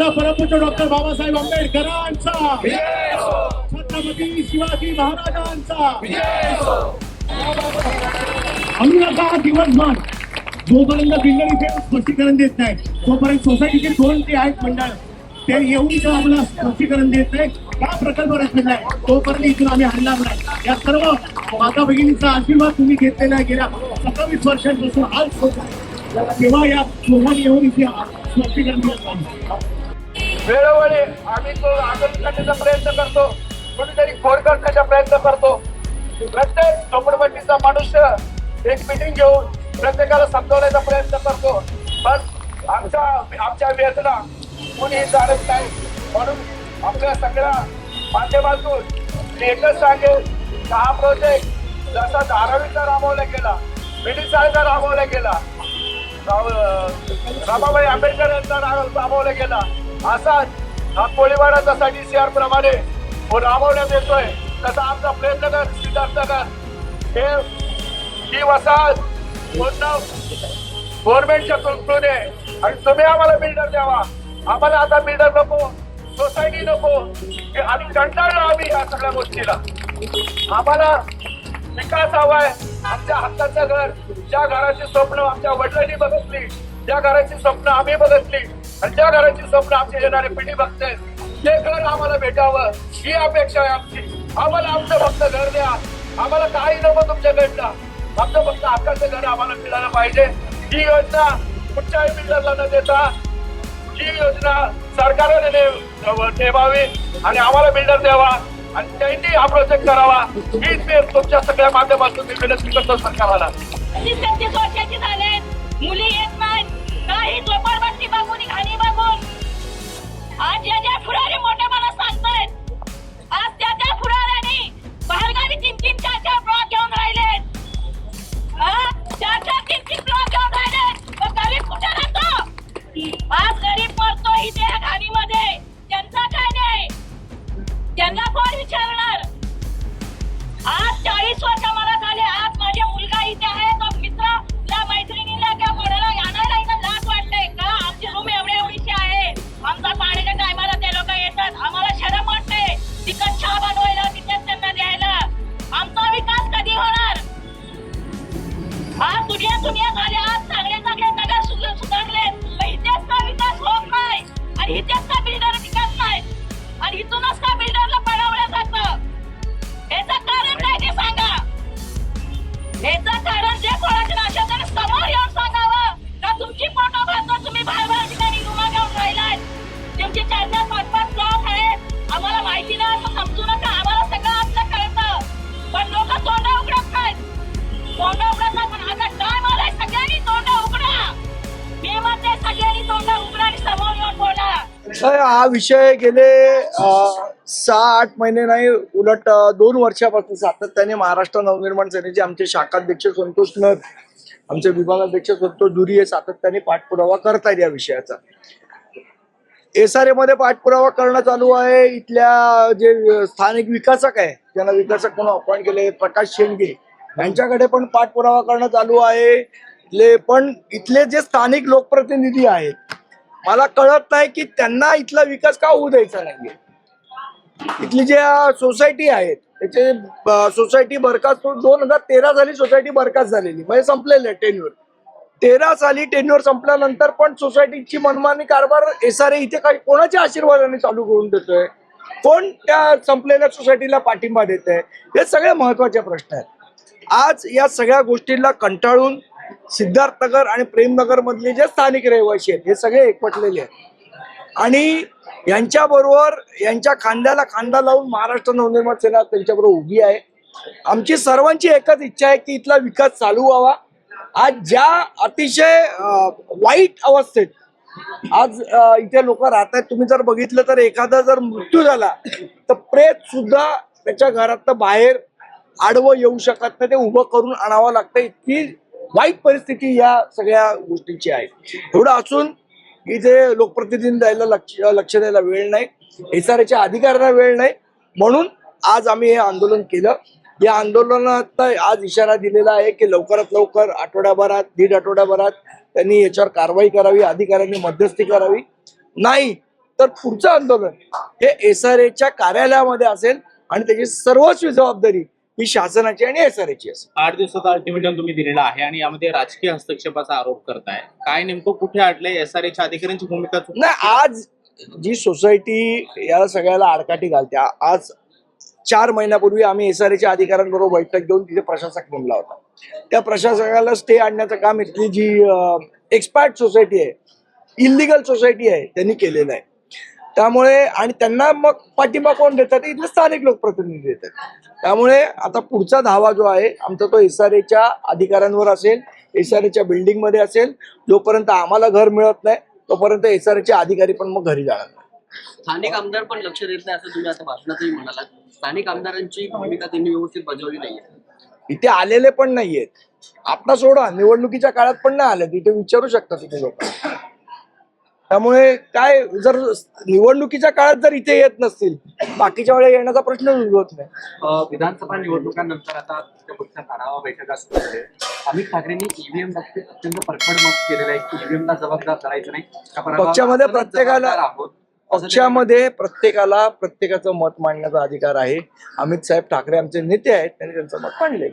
बोला परमपूज्य डॉक्टर बाबासाहेब आंबेडकरांचा. छत्रपती शिवाजी महाराजांचा. अनुराधा दिवसभर जोपर्यंत बिल्डर इथे स्पष्टीकरण देत नाही तोपर्यंत सोसायटीचे दोन ते आहेत मंडळ ते येऊन इथं आम्हाला स्पष्टीकरण देत नाही का प्रकल्प रचलेला आहे? तोपर्यंत इथून आम्ही हल्ला नाही. या सर्व माता भगिनीचा आशीर्वाद तुम्ही घेतलेला आहे. गेल्या सत्तावीस वर्षांपासून आज होत आहे. तेव्हा या दोघांनी येऊन इथे स्पष्टीकरण देत नाही वेळोवेळी आम्ही तो आंदोलन करण्याचा प्रयत्न करतो. कुठेतरी खोड करण्याचा प्रयत्न करतो. प्रत्येक झोपडपट्टीचा मनुष्य एक मिटिंग घेऊन प्रत्येकाला समजवण्याचा प्रयत्न करतो. पण आमच्या आमच्या वेदना कोणी जाणत नाही. म्हणून आपल्या सगळ्या माध्यमातून मी एकच सांगेल की हा प्रोजेक्ट जसा धारावीचा राबवला गेला मिडिसाळचा राबवला गेला रामाबाई आंबेडकर यांचा राबवला गेला असाच हा कोळीवाडा जसा डीसीआर प्रमाणे राबवण्यात येतोय. तसा आमचा प्रयत्न प्रेमनगर सिद्धार्थनगर हे ही वसाहत पूर्ण गव्हर्नमेंटच्या थ्रूने आणि तुम्ही आम्हाला बिल्डर द्यावा. आम्हाला आता बिल्डर नको सोसायटी नको. हे आम्ही कंटाळलो आम्ही या सगळ्या गोष्टीला. आम्हाला विकास हवाय आमच्या हक्काचं घर ज्या घराची स्वप्न आमच्या वडिलांनी बघितली ज्या घराची स्वप्न आम्ही बघितली आणि घराची स्वप्न आमची येणारी पिढी बघते. ते घर आम्हाला भेटावं ही अपेक्षा आहे आमची. आम्हाला आमचं फक्त घर द्या. आम्हाला काही नको तुमच्याकडनं. आमचं फक्त हक्काचं घर आम्हाला मिळालं पाहिजे. ही योजना कुठच्याही बिल्डरला न देता ही योजना सरकारने ठेवावी आणि आम्हाला बिल्डर द्यावा आणि त्यांनी हा प्रोजेक्ट करावा. हीच मी तुमच्या सगळ्या माध्यमातून मी विनंती करतो सरकारला. मुली आज ज्या ज्या फुरारे मोठे मला सांगतायत आज त्या त्या फुराऱ्यांनी बाहेरगावी तीन तीन चार चार ब्लॉक घेऊन राहिलेत चार चार तीन तीन ब्लॉक घेऊन राहिलेत मग गरीब कुठे राहतो? आज गरीब मरतो इथे या घाणीमध्ये त्यांचा काय नाही त्यांना कोण विचारणार? आज इथूनच का बिल्डरला पळवलं जातं. याचं कारण काय ते सांगा. याचं कारण जे कोणाचे असेल त्याने समोर येऊन सांगावं. का तुमची फोटो बांधतो तुम्ही बाहेर हा विषय गेले सहा आठ महिने नाही उलट दोन वर्षापासून सातत्याने महाराष्ट्र नवनिर्माण सेनेचे आमचे शाखाध्यक्ष संतोष नर आमचे विभागाध्यक्ष संतोष धुरी हे सातत्याने पाठपुरावा करतायत या विषयाचा. एस आरमध्ये पाठपुरावा करणं चालू आहे. इथल्या जे स्थानिक विकासक आहे ज्यांना विकासक म्हणून अपॉइंट केले प्रकाश शेंडगे यांच्याकडे पण पाठपुरावा करणं चालू आहे. पण इथले जे स्थानिक लोकप्रतिनिधी आहेत मला कळत नाही की त्यांना इथला विकास का होऊ द्यायचा नाहीये. इथली ज्या सोसायटी आहेत त्याचे सोसायटी बरखास्त दोन हजार तेरा साली सोसायटी बरखास्त झालेली म्हणजे संपलेली टेन्युअर तेरा साली टेन्युअर संपल्यानंतर पण सोसायटीची मनमानी कारभार एस आर इथे काही कोणाच्या आशीर्वादाने चालू करून देतोय? कोण त्या संपलेल्या सोसायटीला पाठिंबा देत आहे हे सगळे महत्त्वाचे प्रश्न आहेत. आज या सगळ्या गोष्टींना कंटाळून सिद्धार्थनगर आणि प्रेमनगर मधले जे स्थानिक रहिवासी आहेत हे सगळे एकवटलेले आहेत. आणि यांच्याबरोबर यांच्या खांद्याला खांदा लावून महाराष्ट्र नवनिर्माण सेना त्यांच्याबरोबर उभी आहे. आमची सर्वांची एकच इच्छा आहे की इथला विकास चालू व्हावा. आज ज्या अतिशय वाईट अवस्थेत आज इथे लोक राहत आहेत तुम्ही जर बघितलं तर एखादा जर मृत्यू झाला तर प्रेत सुद्धा त्याच्या घरात बाहेर आडवं येऊ शकत नाही. ते उभं करून आणावं लागतं. इतकी वाईट परिस्थिती या सगळ्या गोष्टींची आहे. एवढं असून इथे लोकप्रतिनिधी द्यायला लक्ष लक्ष द्यायला वेळ नाही. एस आर अधिकाऱ्यांना वेळ नाही. म्हणून आज आम्ही हे आंदोलन केलं. या आंदोलनात आज इशारा दिलेला आहे की लवकरात लवकर आठवड्याभरात दीड आठवड्याभरात त्यांनी याच्यावर कारवाई करावी अधिकाऱ्यांनी मध्यस्थी करावी. नाही तर पुढचं आंदोलन हे एस आर एच्या कार्यालयामध्ये असेल आणि त्याची सर्वस्वी जबाबदारी ही शासनाची आणि एस आर एची असेल. आठ दिवसाचा अल्टिमेटम तुम्ही दिलेला आहे आणि यामध्ये राजकीय हस्तक्षेपाचा आरोप करताय. काय नेमकं कुठे अडलंय एस आर एच्या अधिकाऱ्यांची भूमिका चुकली? नाही आज जी सोसायटी या सगळ्याला आडकाठी घालते आ- आज चार महिन्यापूर्वी आम्ही एस आर एच्या अधिकाऱ्यांबरोबर बैठक घेऊन तिथे प्रशासक नेमला होता. त्या प्रशासकाला स्टे आणण्याचं काम इथली जी एक्सपर्ट सोसायटी आहे इलिगल सोसायटी आहे त्यांनी केलेलं आहे. त्यामुळे आणि त्यांना मग पाठिंबा कोण देतात? इथले स्थानिक लोकप्रतिनिधी देतात. त्यामुळे आता पुढचा धावा जो आहे आमचा तो एस आर एच्या अधिकाऱ्यांवर असेल एस आर एच्या बिल्डिंगमध्ये असेल जोपर्यंत आम्हाला घर मिळत नाही तोपर्यंत एस आर एचे अधिकारी पण मग घरी जाणार नाही. स्थानिक आमदार पण लक्ष देत नाही असं तुम्ही आता भाषणातही म्हणाला स्थानिक आमदारांची भूमिका त्यांनी व्यवस्थित बजावली नाहीये. इथे आलेले पण नाहीयेत. आता सोडा निवडणुकीच्या काळात पण नाही आले तिथे विचारू शकता तिथे लोक. त्यामुळे काय जर निवडणुकीच्या काळात जर इथे येत नसतील बाकीच्या वेळेला येण्याचा प्रश्न उद्भवत नाही. विधानसभा निवडणुकांनंतर आता पक्षात आढावा बैठका सुरू झाल्या आम्ही ठाकरेंनी ईव्हीएम बाबतीत अत्यंत परखड मत केलेलं आहे की ईव्हीएमला जबाबदार करायचं नाही. पक्षामध्ये प्रत्येकाला- पक्षामध्ये प्रत्येकाला प्रत्येकाचं मत मांडण्याचा अधिकार आहे. अमित साहेब ठाकरे आमचे नेते आहेत त्यांनी त्यांचं मत मांडले